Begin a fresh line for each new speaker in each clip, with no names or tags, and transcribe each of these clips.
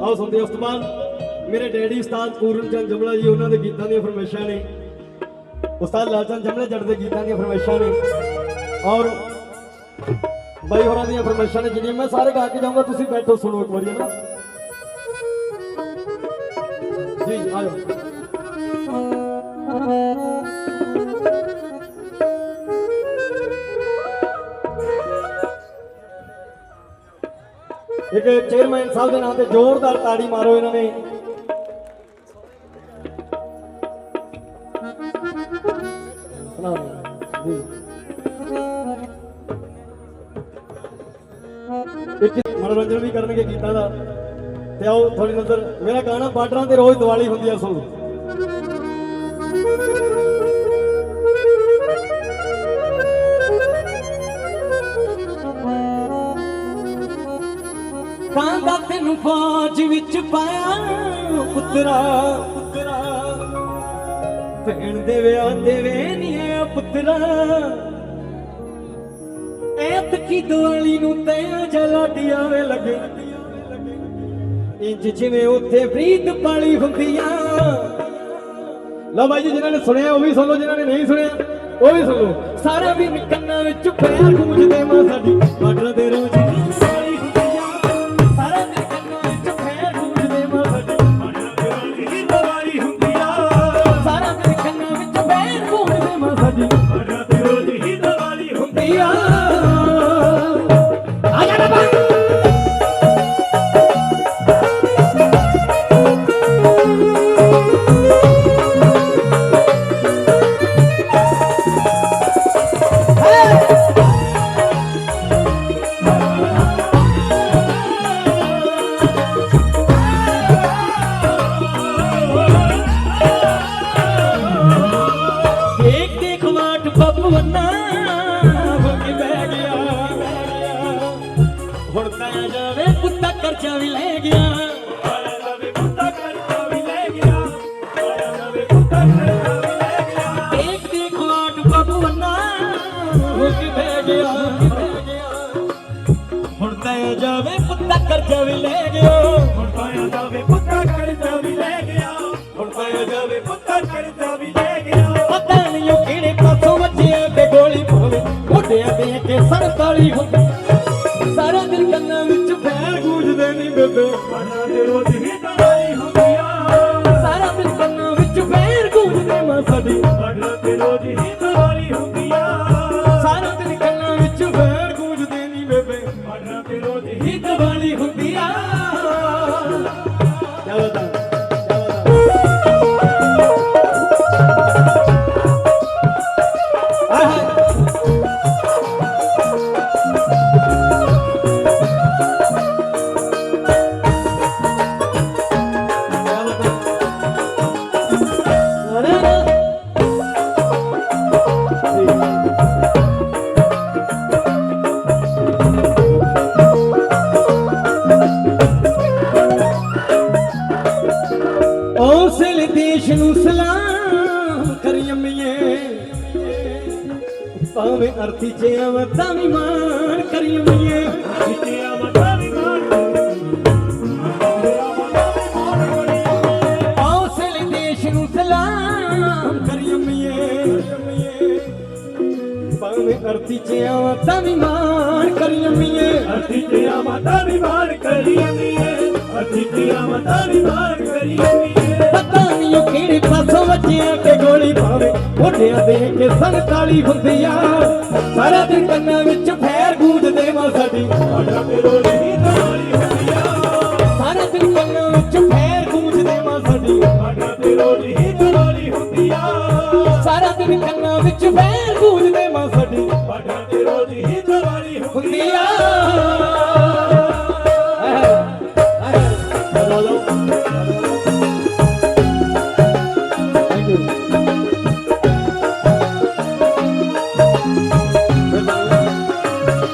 ਆਓ ਸੁਣਦੇ ਉਸ ਤੋਂ ਬਾਅਦ ਮੇਰੇ ਡੈਡੀ ਉਸਤਾਦ ਪੂਰਨ ਚੰਦ ਜਮਲਾ ਜੀ, ਉਹਨਾਂ ਦੇ ਗੀਤਾਂ ਦੀਆਂ ਫਰਮਾਇਸ਼ਾਂ ਨੇ। ਉਸਤਾਦ ਲਾਲਚੰਦ ਜਮਲੇ ਜੱਟ ਦੇ ਗੀਤਾਂ ਦੀਆਂ ਫਰਮਾਇਸ਼ਾਂ ਨੇ। ਔਰ ਬਾਈ ਹੋਰਾਂ ਦੀਆਂ ਫਰਮਾਇਸ਼ਾਂ ਨੇ ਜਿਹੜੀਆਂ ਮੈਂ ਸਾਰੇ ਗਾ ਕੇ ਜਾਊਂਗਾ, ਤੁਸੀਂ ਬੈਠੋ, ਸੁਣੋ ਇੱਕ ਵਾਰੀ ਨਾ ਜੀ, ਆਇਓ। ਇੱਕ ਚੇਅਰਮੈਨ ਸਾਹਿਬ ਦੇ ਨਾਂ ਤੇ ਜ਼ੋਰਦਾਰ ਤਾੜੀ ਮਾਰੋ ਇਹਨਾਂ ਨੇ। ਇੱਕ ਮਨੋਰੰਜਨ ਵੀ ਕਰਨਗੇ ਗੀਤਾਂ ਦਾ। ਤੇ ਆਓ ਥੋੜੀ ਨਜ਼ਰ ਮੇਰਾ ਗਾਣਾ ਬਾਰਡਰਾਂ ਤੇ ਰੋਜ਼ ਦੀਵਾਲੀ ਹੁੰਦੀ ਆ ਸੁਣ
ਕਾਂਦਾ ਤੈਨੂੰ ਫੌਜ ਵਿੱਚ ਪਾਇਆ ਪੁੱਤਰਾ ਪੁੱਤਰਾ। ਭੈਣ ਦੇ ਵਿਆਹ ਦੇ ਵੇ ਨੀ ਐ ਪੁੱਤਰਾ। ਐਤ ਕੀ ਦਿਵਾਲੀ ਨੂੰ ਤੈ ਜਲਾਟੀਆਂ ਵੇ ਲੱਗੇ। ਇੰਜ ਜਿਵੇਂ ਉੱਥੇ ਪ੍ਰੀਤ ਪਾਲੀ ਹੁੰਦੀਆਂ
ਲਓ ਬਾਈ ਜੀ, ਜਿਨ੍ਹਾਂ ਨੇ ਸੁਣਿਆ, ਉਹ ਵੀ ਸੁਣ ਲਓ, ਜਿਨ੍ਹਾਂ ਨੇ ਨਹੀਂ ਸੁਣਿਆ, ਉਹ ਵੀ ਸੁਣ ਲਓ।
ਸਾਰਾ ਦਿਨ ਕੰਨਾਂ ਵਿੱਚ ਪੈਰ ਗੂੰਜਦੇ ਮਾਂ ਸਾਡੀ। ਬਾਰਡਰਾਂ ਤੇ ਰੋਜ਼ ਪੁੱਤਾ ਵੀ ਲੈ ਗਿਆ। ਗੂੰਜਦੇ ਭਾਵੇਂ ਅਰਥੀ ਚ ਆਵਾਂ ਤਾਂ ਵੀ ਮਾਣ ਕਰੀ ਅੰਮੀਏ
ਜਿੱਤਿਆ ਮਤਾ ਵੀ ਮਾਰ
ਦੇਸ਼ ਨੂੰ ਸਲਾਮ ਕਰੀ ਭਾਵੇਂ ਅਰਥੀ ਚ ਆਵਾਂ ਤਾਂ ਵੀ ਮਾਣ ਕਰੀ ਅੰਮੀਏ
ਅਰਥੀ ਤੇ ਮਾਤਾ ਵੀ ਮਾਰ ਕਰੀ ਅੰਮੀਏ ਅਰਥੀ ਤੇ ਮਾਤਾ ਵੀ ਮਾਰ ਕਰੀ ਅੰਮੀਏ
ਭਾਵੇਂ ਦੇ ਕੇ ਸੰਤਾਲੀ ਹੁੰਦੀ ਸਾਰਾ ਦਿਨ ਕੰਨਾਂ ਵਿੱਚ ਫੈਰ ਗੂੰਜਦੇ ਮਾਂ ਸਾਡੀ।
ਸਾਡਾ ਤੇ ਰੋਜ਼ ਹੀ ਦੀਵਾਲੀ
ਸਾਰਾ ਦਿਨ ਕੰਨਾਂ ਵਿੱਚ ਫੈਰ ਗੂੰਜਦੇ ਮਾਂ ਸਾਡੀ।
ਸਾਡਾ ਤੇ ਰੋਜ਼ ਹੀ ਦੀਵਾਲੀ
ਸਾਰਾ ਦਿਨ ਕੰਨਾਂ ਵਿੱਚ ਫੈਰ ਗੂੰਜਦੇ ਮਾਂ ਸਾਡੀ।
ਸਾਡਾ ਤੇ ਰੋਜ਼ ਹੀ ਦੀਵਾਲੀ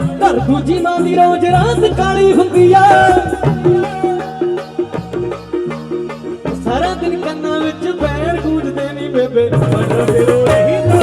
ਘਰ ਦੂਜੀ ਮਾਂ ਦੀ ਰੋਜ਼ ਰਾਤ ਕਾਲੀ ਹੁੰਦੀ ਆ। ਸਾਰਾ ਦਿਨ ਕੰਨਾਂ ਵਿੱਚ ਪੈਰ ਗੂੰਜਦੇ ਨਹੀਂ ਬੇਬੇ।
ਸਾਡਾ ਤੇ ਰੋਹੀ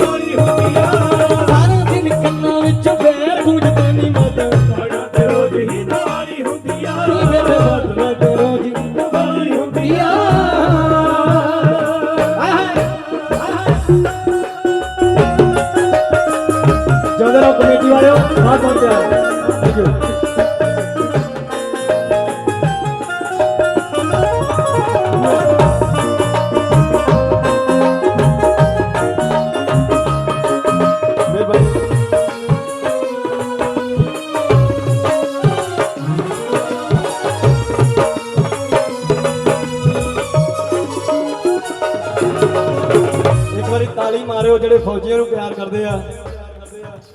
ਫੌਜੀਆਂ ਨੂੰ ਪਿਆਰ ਕਰਦੇ ਆ।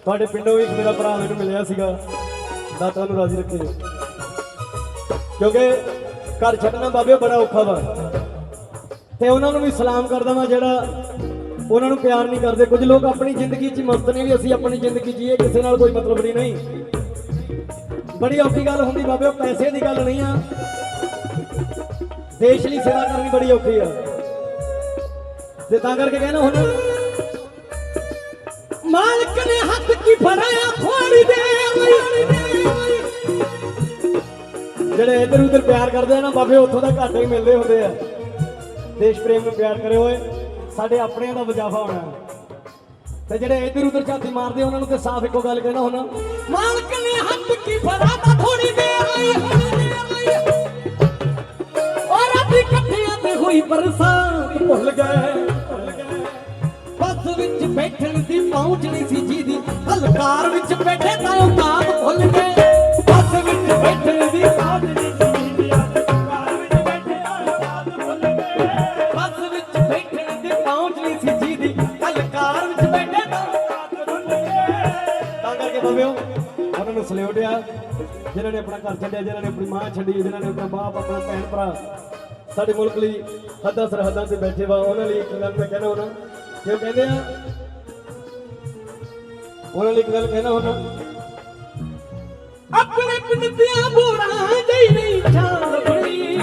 ਤੁਹਾਡੇ ਪਿੰਡੋਂ ਵੀ ਇੱਕ ਮੇਰਾ ਭਰਾ ਮੈਨੂੰ ਮਿਲਿਆ ਸੀਗਾ। ਦਾਤਾ ਨੂੰ ਰਾਜ਼ੀ ਰੱਖੇ। ਕਿਉਂਕਿ ਘਰ ਛੱਡਣਾ ਬਾਬੇ ਬੜਾ ਔਖਾ ਵਾ। ਤੇ ਉਹਨਾਂ ਨੂੰ ਵੀ ਸਲਾਮ ਕਰਦਾ ਵਾਂ ਜਿਹੜਾ ਉਹਨਾਂ ਨੂੰ ਪਿਆਰ ਨਹੀਂ ਕਰਦੇ। ਕੁਝ ਲੋਕ ਆਪਣੀ ਜ਼ਿੰਦਗੀ 'ਚ ਮਸਤ ਨੇ ਵੀ ਅਸੀਂ ਆਪਣੀ ਜ਼ਿੰਦਗੀ ਜੀਏ, ਕਿਸੇ ਨਾਲ ਕੋਈ ਮਤਲਬ ਨਹੀਂ ਨਹੀਂ। ਬੜੀ ਔਖੀ ਗੱਲ ਹੁੰਦੀ ਬਾਬੇ ਪੈਸੇ ਦੀ ਗੱਲ ਨਹੀਂ ਆ। ਦੇਸ਼ ਲਈ ਸੇਵਾ ਕਰਨੀ ਬੜੀ ਔਖੀ ਆ। ਤੇ ਤਾਂ ਕਰਕੇ ਕਹਿੰਦਾ ਹੁਣ
ਮਾਲਕ ਨੇ ਹੱਥ ਕੀ ਫੜਾਇਆ? ਖੋੜੀ ਦੇ
ਜਿਹੜੇ ਇੱਧਰ ਉੱਧਰ ਪਿਆਰ ਕਰਦੇ ਆ ਨਾ, ਬਾਬੇ, ਉੱਥੋਂ ਦਾ ਘਾਟੇ ਹੀ ਮਿਲਦੇ ਹੁੰਦੇ ਆ। ਦੇਸ਼ ਪ੍ਰੇਮ ਨੂੰ ਪਿਆਰ ਕਰੇ ਹੋਏ ਸਾਡੇ ਆਪਣਿਆਂ ਦਾ ਵਜਾਫਾ ਹੋਣਾ ਤੇ ਜਿਹੜੇ ਇੱਧਰ ਉਧਰ ਝਾਤੀ ਮਾਰਦੇ ਉਹਨਾਂ ਨੂੰ ਤੇ ਸਾਫ਼ ਇੱਕੋ ਗੱਲ ਕਹਿਣਾ ਹੁਣ
ਮਾਲਕ ਨੇ ਹੱਥ ਕੀ ਫੜਾਤਾ? ਥੋੜੀ ਦੇਰ ਲਈ। ਔਰ ਰਾਤੀ ਇਕੱਠਿਆਂ ਤੇ ਹੋਈ ਬਰਸਾਤ ਭੁੱਲ ਗਏ। ਦੀ ਪਹੁੰਚ ਸੀ ਜੀ ਦੀ ਹਲਕਾਰ ਵਿੱਚ ਬੈਠੇ ਤਾਂ ਔਕਾਤ ਭੁੱਲ ਗਏ। ਬੱਸ ਵਿੱਚ ਬੈਠਣ ਦੀ
ਆਜ ਦੀ ਜਿੰਦੀ ਵਿੱਚ ਬੈਠੇ ਆ ਰਾਤ ਗਏ।
ਬੱਸ ਵਿੱਚ ਬੈਠਣ ਦੀ ਪਹੁੰਚ ਸੀ ਜੀ ਦੀ ਹਲਕਾਰ ਵਿੱਚ ਬੈਠੇ ਤਾਂ
ਰਾਤ ਭੁੱਲ ਗਏ।
ਤਾਂ ਕਰਕੇ ਬਾਬਿਓ ਉਹਨਾਂ ਨੂੰ ਸਲੂਟ ਜਿਨ੍ਹਾਂ ਨੇ ਆਪਣਾ ਘਰ ਛੱਡਿਆ ਜਿਨ੍ਹਾਂ ਨੇ ਆਪਣੀ ਮਾਂ ਛੱਡੀ ਜਿਨ੍ਹਾਂ ਨੇ ਆਪਣਾ ਬਾਪ, ਆਪਣਾ ਭੈਣ, ਭਰਾ। ਸਾਡੇ ਮੁਲਕ ਲਈ ਹੱਦਾਂ ਸਰਹੱਦਾਂ ਤੇ ਬੈਠੇ ਵਾ, ਉਹਨਾਂ ਲਈ ਇੱਕ ਗੱਲ ਮੈਂ ਕਹਿਣਾ ਉਹਨਾਂ ਕਿਉਂ ਕਹਿੰਦੇ ਆ ਉਹਨਾਂ ਲਈ ਇੱਕ ਗੱਲ ਕਹਿਣਾ ਉਹਨਾਂ
ਆਪਣੇ ਪਿੰਡ ਦੀਆਂ ਬੋੜਾਂ ਜਈ ਨਹੀਂ ਛਾਲ ਬਣੀ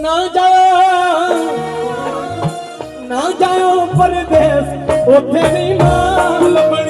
ਨਾ ਜਾਓ ਨਾ ਜਾਓ ਪਰਦੇਸ, ਉੱਥੇ ਨਹੀਂ ਮਾਲ ਬਣੀ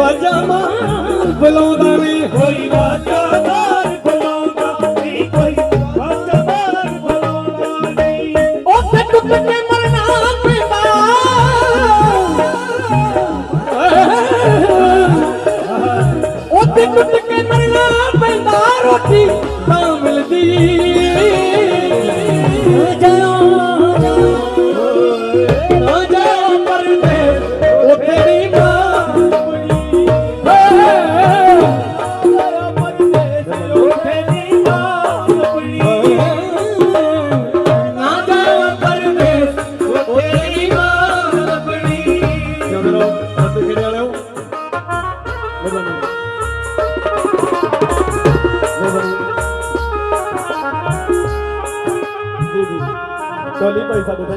ਵਾਜਾ ਮਾਰ ਬੁਲਾਉਂਦਾ ਨਹੀਂ
ਕੋਈ ਵਾਜਾਦਾਰ ਬੁਲਾਉਂਦਾ ਨਹੀਂ ਕੋਈ ਵਾਜਾਦਾਰ ਬੁਲਾਉਂਦਾ ਨਹੀਂ
ਉੱਥੇ ਟੁੱਟ ਕੇ ਮਰਨਾ ਪੈਂਦਾ। ਉੱਥੇ ਟੁੱਟ ਕੇ ਮਰਨਾ ਪੈਂਦਾ ਰੋਟੀ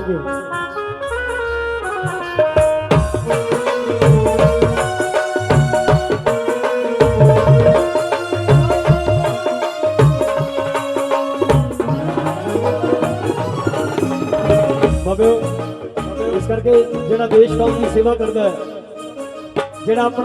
ਭਾਈ ਸਾਡੇ ਥੈਂਕ ਯੂ ਬਾਬਿਓ ਇਸ ਕਰਕੇ ਜਿਹੜਾ ਦੇਸ਼ ਕੌਮ ਦੀ ਸੇਵਾ ਕਰਦਾ ਹੈ ਜਿਹੜਾ ਆਪਣਾ